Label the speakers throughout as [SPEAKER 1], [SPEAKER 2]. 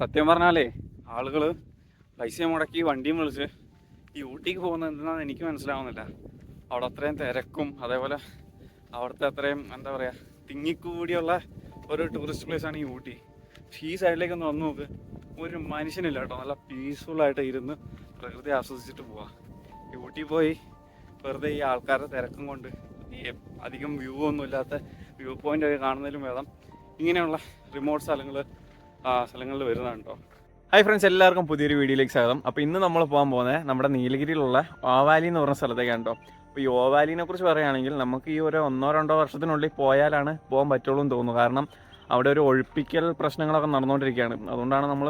[SPEAKER 1] സത്യം പറഞ്ഞാലേ ആളുകൾ പൈസ മുടക്കി വണ്ടിയും വിളിച്ച് ഈ ഊട്ടിക്ക് പോകുന്നത് എന്താണെന്ന് എനിക്ക് മനസ്സിലാവുന്നില്ല. അവിടെ അത്രയും തിരക്കും അതേപോലെ അവിടുത്തെ അത്രയും എന്താ പറയുക തിങ്ങിക്കൂടിയുള്ള ഒരു ടൂറിസ്റ്റ് പ്ലേസ് ആണ് ഈ ഊട്ടി. ഈ സൈഡിലേക്ക് ഒന്ന് വന്ന് നോക്ക് ഒരു മനുഷ്യനില്ല കേട്ടോ. നല്ല പീസ്ഫുള്ളായിട്ട് ഇരുന്ന് പ്രകൃതി ആസ്വദിച്ചിട്ട് പോവാം. ഈ ഊട്ടി പോയി വെറുതെ ഈ ആൾക്കാരുടെ തിരക്കും കൊണ്ട് അധികം വ്യൂ ഒന്നും ഇല്ലാത്ത വ്യൂ പോയിന്റ് ഒക്കെ കാണുന്നതിലും വേണം ഇങ്ങനെയുള്ള റിമോട്ട് സ്ഥലങ്ങൾ സ്ഥലങ്ങളിൽ വരുന്നതാണ് കേട്ടോ ഹായ് ഫ്രണ്ട്സ് എല്ലാവർക്കും പുതിയൊരു വീഡിയോയിലേക്ക് സ്വാഗതം. അപ്പോൾ ഇന്ന് നമ്മൾ പോകാൻ പോകുന്നത് നമ്മുടെ നീലഗിരിയിലുള്ള ഓവാലി എന്ന് പറഞ്ഞ സ്ഥലത്തേക്കാണ് കേട്ടോ അപ്പോൾ ഈ ഓവാലിനെ കുറിച്ച് പറയുകയാണെങ്കിൽ നമുക്ക് ഈ ഒരു ഒന്നോ രണ്ടോ വർഷത്തിനുള്ളിൽ പോയാലാണ് പോകാൻ പറ്റുള്ളൂ എന്ന് തോന്നുന്നു. കാരണം അവിടെ ഒരു ഒഴിപ്പിക്കൽ പ്രശ്നങ്ങളൊക്കെ നടന്നുകൊണ്ടിരിക്കുകയാണ്. അതുകൊണ്ടാണ് നമ്മൾ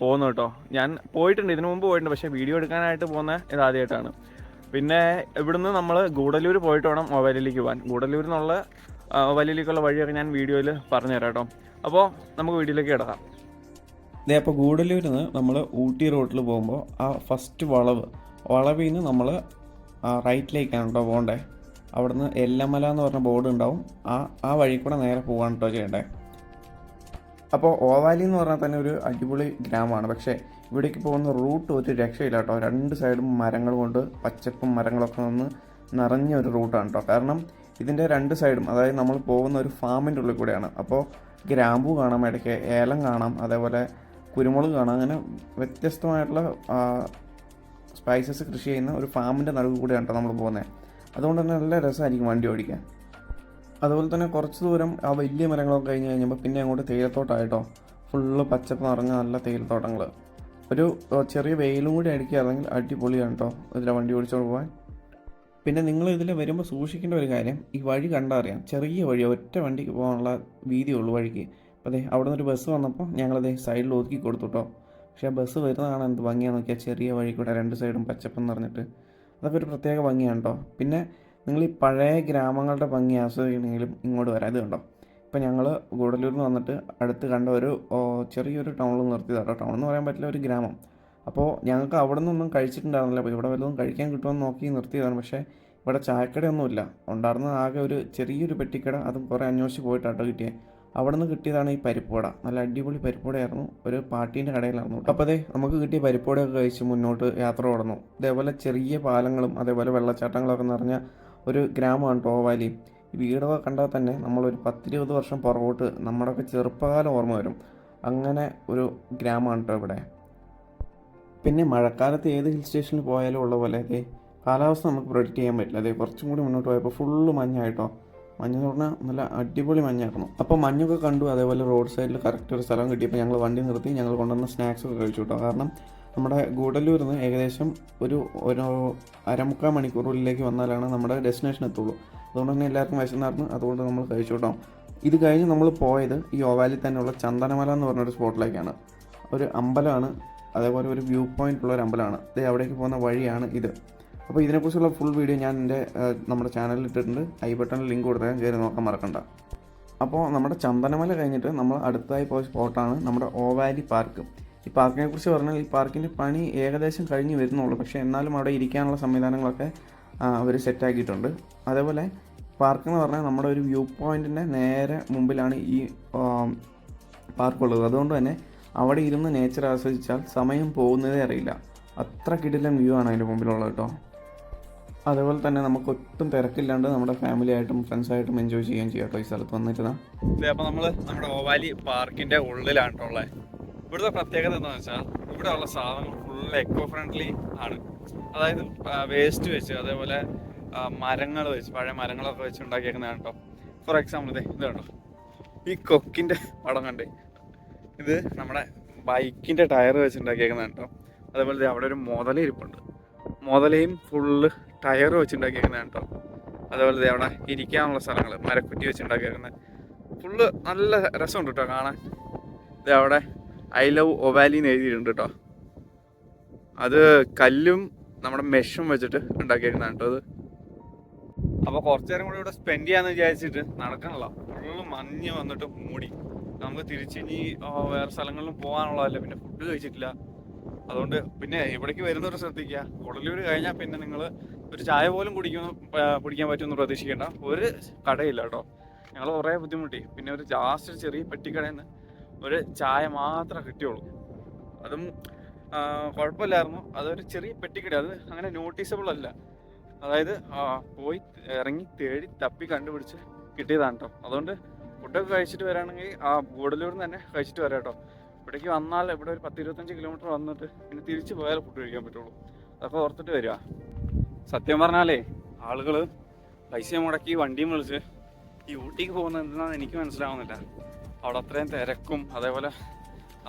[SPEAKER 1] പോകുന്നത് കേട്ടോ ഞാൻ പോയിട്ടുണ്ട് ഇതിനു മുമ്പ് പോയിട്ടുണ്ട് പക്ഷേ വീഡിയോ എടുക്കാനായിട്ട് പോകുന്ന ഇതാദ്യമായിട്ടാണ് പിന്നെ ഇവിടുന്ന് നമ്മൾ ഗൂഡല്ലൂർ പോയിട്ട് വേണം ഓവാലിയിലേക്ക് പോകാൻ. ഗൂഡല്ലൂരിൽ നിന്നുള്ള ഓവാലിയിലേക്കുള്ള വഴിയൊക്കെ ഞാൻ വീഡിയോയിൽ പറഞ്ഞുതരാം കേട്ടോ അപ്പോൾ നമുക്ക് വീഡിയോയിലേക്ക് കിടക്കാം.
[SPEAKER 2] ഇതേ അപ്പോൾ ഗൂഡല്ലൂരിൽ നിന്ന് നമ്മൾ ഊട്ടി റോഡിൽ പോകുമ്പോൾ ആ ഫസ്റ്റ് വളവ് വളവിൽ നിന്ന് നമ്മൾ റൈറ്റിലേക്കാണ് കേട്ടോ പോകണ്ടേ. അവിടുന്ന് എല്ലമല എന്ന് പറഞ്ഞ ബോർഡ് ഉണ്ടാവും. ആ ആ വഴി കൂടെ നേരെ പോകാൻ കേട്ടോ ചെയ്യണ്ടേ. അപ്പോൾ ഓവാലി എന്ന് പറഞ്ഞാൽ തന്നെ ഒരു അടിപൊളി ഗ്രാമമാണ്. പക്ഷേ ഇവിടേക്ക് പോകുന്ന റൂട്ട് ഒരു രക്ഷയില്ല കേട്ടോ രണ്ട് സൈഡും മരങ്ങൾ കൊണ്ട് പച്ചപ്പും മരങ്ങളൊക്കെ നിന്ന് നിറഞ്ഞ ഒരു റൂട്ടാണ് കേട്ടോ കാരണം ഇതിന്റെ രണ്ട് സൈഡും അതായത് നമ്മൾ പോകുന്ന ഒരു ഫാമിന്റെ ഉള്ളിൽ കൂടെയാണ്. അപ്പോൾ ഗ്രാമ്പു കാണാം ഇടയ്ക്ക് ഏലം കാണാം അതേപോലെ കുരുമുളക് കാണാം. അങ്ങനെ വ്യത്യസ്തമായിട്ടുള്ള സ്പൈസസ് കൃഷി ചെയ്യുന്ന ഒരു ഫാമിന്റെ നടുവ് കൂടെയാണ് നമ്മൾ പോകുന്നത് അതുകൊണ്ട് തന്നെ നല്ല രസമായിരിക്കും വണ്ടി ഓടിക്കാൻ. അതുപോലെ തന്നെ കുറച്ച് ദൂരം ആ വലിയ മരങ്ങളൊക്കെ കഴിഞ്ഞ് കഴിഞ്ഞപ്പോൾ പിന്നെ അങ്ങോട്ട് തേയിലത്തോട്ടമായിട്ടോ ഫുള്ള് പച്ചപ്പ് നിറഞ്ഞ നല്ല തേയിലത്തോട്ടങ്ങൾ ഒരു ചെറിയ വെയിലും കൂടി അടിക്കുകയാണെങ്കിൽ അടിപൊളിയാണ് കേട്ടോ ഇതിലെ വണ്ടി ഓടിച്ചോണ്ട് പോകാൻ പിന്നെ നിങ്ങൾ ഇതിൽ വരുമ്പോൾ സൂക്ഷിക്കേണ്ട ഒരു കാര്യം ഈ വഴി കണ്ടറിയാം ചെറിയ വഴി ഒറ്റ വണ്ടിക്ക് പോകാനുള്ള വീതിയുള്ളൂ വഴിക്ക്. അപ്പോൾ അതെ അവിടെ നിന്നൊരു ബസ് വന്നപ്പോൾ ഞങ്ങളത് സൈഡിൽ ഒതുക്കി കൊടുത്തു കേട്ടോ പക്ഷേ ആ ബസ് വരുന്നതാണ് എന്ത് ഭംഗിയാണെന്ന് നോക്കിയാൽ ചെറിയ വഴി കൂടെ രണ്ട് സൈഡും പച്ചപ്പെന്ന് പറഞ്ഞിട്ട്. അതൊക്കെ ഒരു പ്രത്യേക ഭംഗിയാണ് കേട്ടോ പിന്നെ നിങ്ങൾ ഈ പഴയ ഗ്രാമങ്ങളുടെ ഭംഗി ആസ്വദിക്കണമെങ്കിലും ഇങ്ങോട്ട് വരാം ഉണ്ടോ? ഇപ്പം ഞങ്ങൾ ഗൂഡല്ലൂരിൽ നിന്ന് വന്നിട്ട് അടുത്ത് കണ്ട ഒരു ചെറിയൊരു ടൗണിൽ നിർത്തിയതാണ് കേട്ടോ ടൗൺ എന്ന് പറയാൻ പറ്റില്ല ഒരു ഗ്രാമം. അപ്പോൾ ഞങ്ങൾക്ക് അവിടെ നിന്നൊന്നും കഴിച്ചിട്ടുണ്ടായിരുന്നില്ല. അപ്പോൾ ഇവിടെ വല്ലതും കഴിക്കാൻ കിട്ടുമെന്ന് നോക്കി നിർത്തിയതാണ്. പക്ഷേ ഇവിടെ ചായക്കടയൊന്നുമില്ല. ഉണ്ടായിരുന്ന ആകെ ഒരു ചെറിയൊരു പെട്ടിക്കട. അതും കുറേ അന്വേഷിച്ച് പോയിട്ടാട്ടോ കിട്ടിയത് അവിടെ നിന്ന് കിട്ടിയതാണ് ഈ പരിപ്പോട നല്ല അടിപൊളി പരിപ്പോടയായിരുന്നു ഒരു പാട്ടീന്റെ കടയിലായിരുന്നു അപ്പോൾ അതെ നമുക്ക് കിട്ടിയ പരിപ്പോടയൊക്കെ കഴിച്ച് മുന്നോട്ട് യാത്ര തുടർന്നു ഇതേപോലെ ചെറിയ പാലങ്ങളും അതേപോലെ വെള്ളച്ചാട്ടങ്ങളൊക്കെ നിറഞ്ഞ ഒരു ഗ്രാമമാണ് ടോവാലി വീടൊക്കെ കണ്ടാൽ തന്നെ നമ്മളൊരു പത്തിരുപത് വർഷം പുറകോട്ട് നമ്മുടെയൊക്കെ ചെറുപ്പകാലം ഓർമ്മ വരും. അങ്ങനെ ഒരു ഗ്രാമമാണ് കേട്ടോ ഇവിടെ. പിന്നെ മഴക്കാലത്ത് ഏത് ഹിൽ സ്റ്റേഷനിൽ പോയാലും ഉള്ള പോലെ കാലാവസ്ഥ നമുക്ക് പ്രൊഡിക്റ്റ് ചെയ്യാൻ പറ്റില്ല. അതെ കുറച്ചും കൂടി മുന്നോട്ട് പോയപ്പോൾ ഫുള്ള് മഞ്ഞായിട്ടോ. മഞ്ഞ് എന്ന് പറഞ്ഞാൽ നല്ല അടിപൊളി മഞ്ഞായിരുന്നു. അപ്പോൾ മഞ്ഞൊക്കെ കണ്ടു അതേപോലെ റോഡ് സൈഡിൽ കറക്റ്റ് ഒരു സ്ഥലം കിട്ടിയപ്പോൾ ഞങ്ങൾ വണ്ടി നിർത്തി ഞങ്ങൾ കൊണ്ടുവന്ന സ്നാക്സ് ഒക്കെ കഴിച്ചു കേട്ടോ കാരണം നമ്മുടെ ഗൂഡല്ലൂരിൽ നിന്ന് ഏകദേശം ഒരു ഒരു അരമുക്കാൽ മണിക്കൂറിലേക്ക് വന്നാലാണ് നമ്മുടെ ഡെസ്റ്റിനേഷൻ എത്തുള്ളൂ. അതുകൊണ്ട് തന്നെ എല്ലാവർക്കും വിശന്നായിരുന്നു അതുകൊണ്ട് നമ്മൾ കഴിച്ചു കേട്ടോ ഇത് കഴിഞ്ഞ് നമ്മൾ പോയത് ഈ ഓവാലിൽ തന്നെയുള്ള ചന്ദനമല എന്ന് പറഞ്ഞൊരു സ്പോട്ടിലേക്കാണ്. ഒരു അമ്പലമാണ് അതേപോലെ ഒരു വ്യൂ പോയിന്റ് ഉള്ള ഒരു അമ്പലമാണ്. ഇത് അവിടേക്ക് പോകുന്ന വഴിയാണ് ഇത്. അപ്പോൾ ഇതിനെക്കുറിച്ചുള്ള ഫുൾ വീഡിയോ ഞാൻ എന്റെ നമ്മുടെ ചാനലിൽ ഇട്ടിട്ടുണ്ട്. ഐ ബട്ടണിൽ ലിങ്ക് കൊടുത്താൽ കയറി നോക്കാൻ മറക്കണ്ട. അപ്പോൾ നമ്മുടെ ചന്ദനമല കഴിഞ്ഞിട്ട് നമ്മൾ അടുത്തായി പോയ സ്പോട്ടാണ് നമ്മുടെ ഓവാലി പാർക്ക് ഈ പാർക്കിനെ കുറിച്ച് പറഞ്ഞാൽ ഈ പാർക്കിന്റെ പണി ഏകദേശം കഴിഞ്ഞ് വരുന്നുള്ളൂ. പക്ഷേ എന്നാലും അവിടെ ഇരിക്കാനുള്ള സംവിധാനങ്ങളൊക്കെ അവർ സെറ്റാക്കിയിട്ടുണ്ട് അതേപോലെ പാർക്ക് എന്ന് പറഞ്ഞാൽ നമ്മുടെ ഒരു വ്യൂ പോയിന്റിന്റെ നേരെ മുമ്പിലാണ് ഈ പാർക്കുള്ളത് അതുകൊണ്ട് തന്നെ അവിടെ ഇരുന്ന് നേച്ചർ ആസ്വദിച്ചാൽ സമയം പോകുന്നതേ അറിയില്ല. അത്ര കിടിലൻ വ്യൂ ആണ് അതിന്റെ മുമ്പിലുള്ളത് കേട്ടോ. അതേപോലെ തന്നെ നമുക്ക് ഒട്ടും തിരക്കില്ലാണ്ട് നമ്മുടെ ഫാമിലി ആയിട്ടും ഫ്രണ്ട്സ് ആയിട്ടും എൻജോയ് ചെയ്യാൻ ചെയ്യാം കേട്ടോ ഈ സ്ഥലത്ത് വന്നിട്ട്
[SPEAKER 1] അപ്പോൾ നമ്മൾ നമ്മുടെ ഓവാലി പാർക്കിന്റെ ഉള്ളിലാണ് ഇവിടുത്തെ പ്രത്യേകത എന്താണെന്ന് വെച്ചാൽ ഇവിടെ ഉള്ള സാധനങ്ങൾ ഫുൾ എക്കോ ഫ്രണ്ട്ലി ആണ്. അതായത് വേസ്റ്റ് വെച്ച് അതേപോലെ മരങ്ങൾ വെച്ച് പഴയ മരങ്ങളൊക്കെ വെച്ച് ഉണ്ടാക്കിയേക്കുന്നതാണ് കേട്ടോ. ഫോർ എക്സാമ്പിൾ ഇതേ ഇത് കേട്ടോ ഈ കൊക്കിന്റെ പടം കണ്ടേ? ഇത് നമ്മുടെ ബൈക്കിന്റെ ടയർ വെച്ച് ഉണ്ടാക്കിയേക്കുന്നതാണ് കേട്ടോ. അതേപോലെ അവിടെ ഒരു മുതല ഇരിപ്പുണ്ട്. മുതലയും ഫുള്ള് ടയർ വെച്ചുണ്ടാക്കിയിരിക്കുന്ന കേട്ടോ അതേപോലെ അവിടെ ഇരിക്കാനുള്ള സ്ഥലങ്ങൾ മരക്കുറ്റി വെച്ച് ഉണ്ടാക്കിയേക്കുന്നത് ഫുള്ള് നല്ല രസമുണ്ട് കേട്ടോ കാണാൻ. ഇത് അവിടെ ഐ ലവ് ഒവാലി എന്ന് എഴുതിയിട്ടുണ്ട് കേട്ടോ അത് കല്ലും നമ്മുടെ മെഷും വെച്ചിട്ട് ഉണ്ടാക്കിയേക്കുന്നതാണ് കേട്ടോ അത്. അപ്പോൾ കുറച്ചു നേരം കൂടി ഇവിടെ സ്പെൻഡ് ചെയ്യാന്ന് വിചാരിച്ചിട്ട് നടക്കണല്ലോ. ഫുള്ള് മഞ്ഞ് വന്നിട്ട് മൂടി. നമുക്ക് തിരിച്ച് ഇനി വേറെ സ്ഥലങ്ങളിലും പോകാനുള്ളതല്ല. പിന്നെ ഫുഡ് കഴിച്ചിട്ടില്ല. അതുകൊണ്ട് പിന്നെ ഇവിടേക്ക് വരുന്നവർ ശ്രദ്ധിക്കുക. കുടലൂർ കഴിഞ്ഞാൽ പിന്നെ നിങ്ങൾ ഒരു ചായ പോലും കുടിക്കുന്ന കുടിക്കാൻ പറ്റുമെന്ന് പ്രതീക്ഷിക്കേണ്ട. ഒരു കടയില്ല കേട്ടോ. ഞങ്ങൾ കുറേ ബുദ്ധിമുട്ടി. പിന്നെ ഒരു ലാസ്റ്റ് ചെറിയ പെട്ടിക്കടയിൽ നിന്ന് ഒരു ചായ മാത്രമേ കിട്ടിയുള്ളൂ. അതും കുഴപ്പമില്ലായിരുന്നു. അതൊരു ചെറിയ പെട്ടിക്കട അത് അങ്ങനെ നോട്ടീസബിൾ അല്ല. അതായത് പോയി ഇറങ്ങി തേടി തപ്പി കണ്ടുപിടിച്ച് കിട്ടിയതാണ് കേട്ടോ. അതുകൊണ്ട് ഫുഡൊക്കെ കഴിച്ചിട്ട് വരാണെങ്കിൽ ആ ഗൂഡല്ലൂരിൽ നിന്ന് തന്നെ കഴിച്ചിട്ട് വരാം കേട്ടോ. ഇവിടേക്ക് വന്നാൽ ഇവിടെ ഒരു പത്ത് ഇരുപത്തഞ്ച് കിലോമീറ്റർ വന്നിട്ട് പിന്നെ തിരിച്ച് പോയാൽ ഫുഡ് കഴിക്കാൻ പറ്റുള്ളൂ. അതൊക്കെ ഓർത്തിട്ട് വരിക. സത്യം പറഞ്ഞാലേ ആളുകൾ പൈസ മുടക്കി വണ്ടിയും വിളിച്ച് ഈ ഊട്ടിക്ക് പോകുന്നത് എന്താണെന്ന് എനിക്ക് മനസ്സിലാവുന്നില്ല. അവിടെ അത്രയും തിരക്കും അതേപോലെ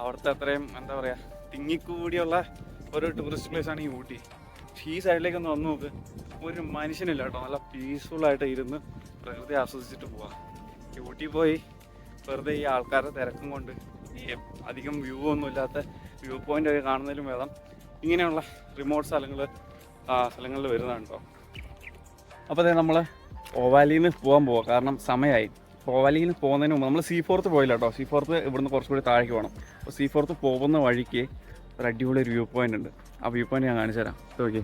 [SPEAKER 1] അവിടുത്തെ അത്രയും എന്താ പറയുക തിങ്ങിക്കൂടിയുള്ള ഒരു ടൂറിസ്റ്റ് പ്ലേസ് ആണ് ഈ ഊട്ടി. ഈ സൈഡിലേക്ക് ഒന്ന് വന്ന് നോക്ക്. ഒരു മനുഷ്യനില്ല കേട്ടോ. നല്ല പീസ്ഫുൾ ആയിട്ട് ഇരുന്ന് പ്രകൃതി ആസ്വദിച്ചിട്ട് പോവാം. ഈ ഊട്ടി പോയി വെറുതെ ഈ ആൾക്കാരുടെ തിരക്കും കൊണ്ട് അധികം വ്യൂ ഒന്നും ഇല്ലാത്ത വ്യൂ പോയിന്റ് ഒക്കെ കാണുന്നതിലും വേണം ഇങ്ങനെയുള്ള റിമോട്ട് സ്ഥലങ്ങൾ സ്ഥലങ്ങളിൽ വരുന്നതാണ് കേട്ടോ അപ്പോൾ അതെ നമ്മൾ ഓവാലിയിൽ നിന്ന് പോകാൻ പോവാം. കാരണം സമയമായി ഓവാലിയിൽ നിന്ന് പോകുന്നതിന് മുമ്പ് നമ്മൾ സീ ഫോർത്ത് പോയില്ല കേട്ടോ സീ ഫോർത്ത് ഇവിടുന്ന് കുറച്ചുകൂടി താഴേക്ക് പോകണം അപ്പോൾ സീ ഫോർത്ത് പോകുന്ന വഴിക്ക് ഒരു അടിപൊളി ഒരു വ്യൂ പോയിന്റ് ഉണ്ട്. ആ വ്യൂ പോയിന്റ് ഞാൻ കാണിച്ചു തരാം. ഓക്കെ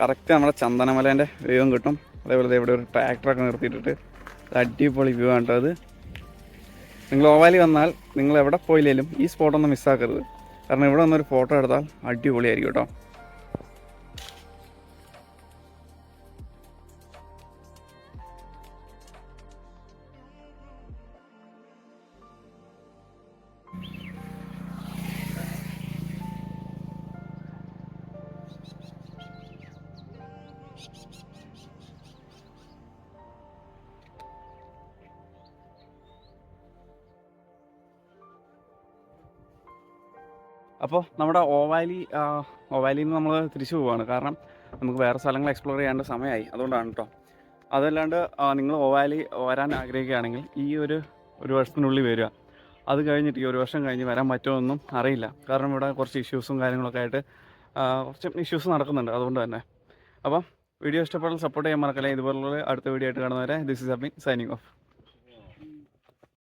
[SPEAKER 1] കറക്റ്റ് നമ്മുടെ ചന്ദനമലേന്റെ വ്യൂവും കിട്ടും. അതേപോലെ ഇവിടെ ഒരു ട്രാക്ടറൊക്കെ നിർത്തിയിട്ടിട്ട് അടിപൊളി വ്യൂ ആണ് കേട്ടോ അത്. നിങ്ങൾ ഓവാലി വന്നാൽ നിങ്ങൾ എവിടെ പോയില്ലേലും ഈ സ്പോട്ടൊന്നും മിസ്സാക്കരുത് കാരണം ഇവിടെ വന്നൊരു ഫോട്ടോ എടുത്താൽ അടിപൊളിയായിരിക്കും കേട്ടോ. അപ്പോൾ നമ്മുടെ ഓവാലി ഓവാലിയിൽ നിന്ന് നമ്മൾ തിരിച്ചു പോവുകയാണ് കാരണം നമുക്ക് വേറെ സ്ഥലങ്ങൾ എക്സ്പ്ലോർ ചെയ്യേണ്ട സമയമായി അതുകൊണ്ടാണ് കേട്ടോ അതല്ലാണ്ട് നിങ്ങൾ ഓവാലി വരാൻ ആഗ്രഹിക്കുകയാണെങ്കിൽ ഈ ഒരു ഒരു വർഷത്തിനുള്ളിൽ വരിക. അത് കഴിഞ്ഞിട്ട് ഈ ഒരു വർഷം കഴിഞ്ഞ് വരാൻ പറ്റുമോ ഒന്നും അറിയില്ല. കാരണം ഇവിടെ കുറച്ച് ഇഷ്യൂസും കാര്യങ്ങളൊക്കെ ആയിട്ട് കുറച്ച് ഇഷ്യൂസ് നടക്കുന്നുണ്ട്. അതുകൊണ്ട് തന്നെ. അപ്പം വീഡിയോ ഇഷ്ടപ്പെട്ടാൽ സപ്പോർട്ട് ചെയ്യാൻ മറക്കല്ലേ. ഇതുപോലുള്ള അടുത്ത വീഡിയോ ആയിട്ട് കാണുന്നവരെ this is Abin signing off